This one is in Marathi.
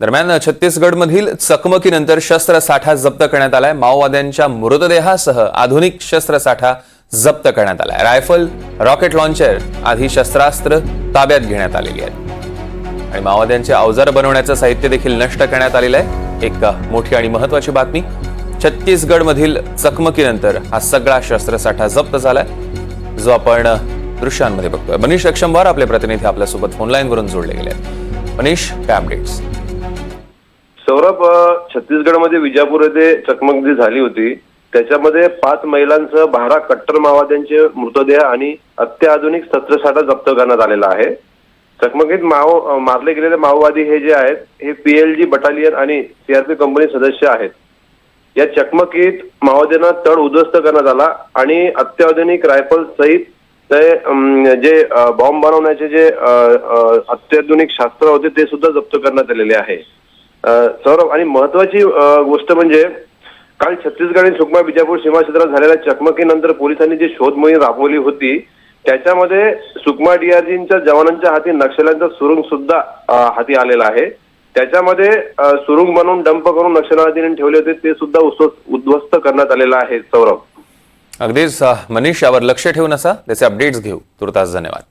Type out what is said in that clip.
दरम्यान छत्तीसगडमधील चकमकीनंतर शस्त्रसाठा जप्त करण्यात आलाय. माओवाद्यांच्या मृतदेहासह आधुनिक शस्त्रसाठा जप्त करण्यात आलाय. रायफल रॉकेट लॉन्चर आदी शस्त्रास्त्र ताब्यात घेण्यात आलेली आहेत. आणि माओवाद्यांचे अवजार बनवण्याचं साहित्य देखील नष्ट करण्यात आलेलं आहे एक मोठी आणि महत्वाची बातमी छत्तीसगडमधील चकमकीनंतर हा सगळा शस्त्रसाठा जप्त झालाय. जो आपण दृश्यांमध्ये बघतोय. मनीष अक्षमवार आपले प्रतिनिधी आपल्यासोबत फोनलाईनवरून जोडले गेले आहेत मनीष काय अपडेट्स सौरभ छत्तीसगडमध्ये विजापूर येथे चकमक जी झाली होती. त्याच्यामध्ये पाच महिलांसह बारा कट्टर माओवाद्यांचे मृतदेह आणि अत्याधुनिक शस्त्रसाठा जप्त करण्यात आलेला आहे. चकमकीत माओ मारले गेलेले माओवादी हे जे आहेत हे पीएलजी बटालियन आणि सीआरपी कंपनी सदस्य आहेत. या चकमकीत माओवाद्यांना तळ उद्ध्वस्त करण्यात आला आणि अत्याधुनिक रायफल सहित ते जे बॉम्ब बनवण्याचे जे अत्याधुनिक शास्त्र होते ते सुद्धा जप्त करण्यात आलेले आहे. सौरभ आणि महत्वाची गोष्ट म्हणजे काल छत्तीसगड आणि सुकमा बिजापूर सीमा क्षेत्रात झालेल्या चकमकीनंतर पोलिसांनी जी शोध मोहीम राबवली होती त्याच्यामध्ये सुकमा डीआरजींच्या जवानांच्या हाती नक्षल्यांचा सुरुंग सुद्धा हाती आलेला आहे. त्याच्यामध्ये सुरुंग बनवून डंप करून नक्षलवादींनी ठेवले होते ते सुद्धा उद्ध्वस्त करण्यात आलेलं आहे सौरभ. अगदीच मनीष यावर लक्ष ठेवून असा त्याचे अपडेट्स घेऊ. तुर्तास धन्यवाद.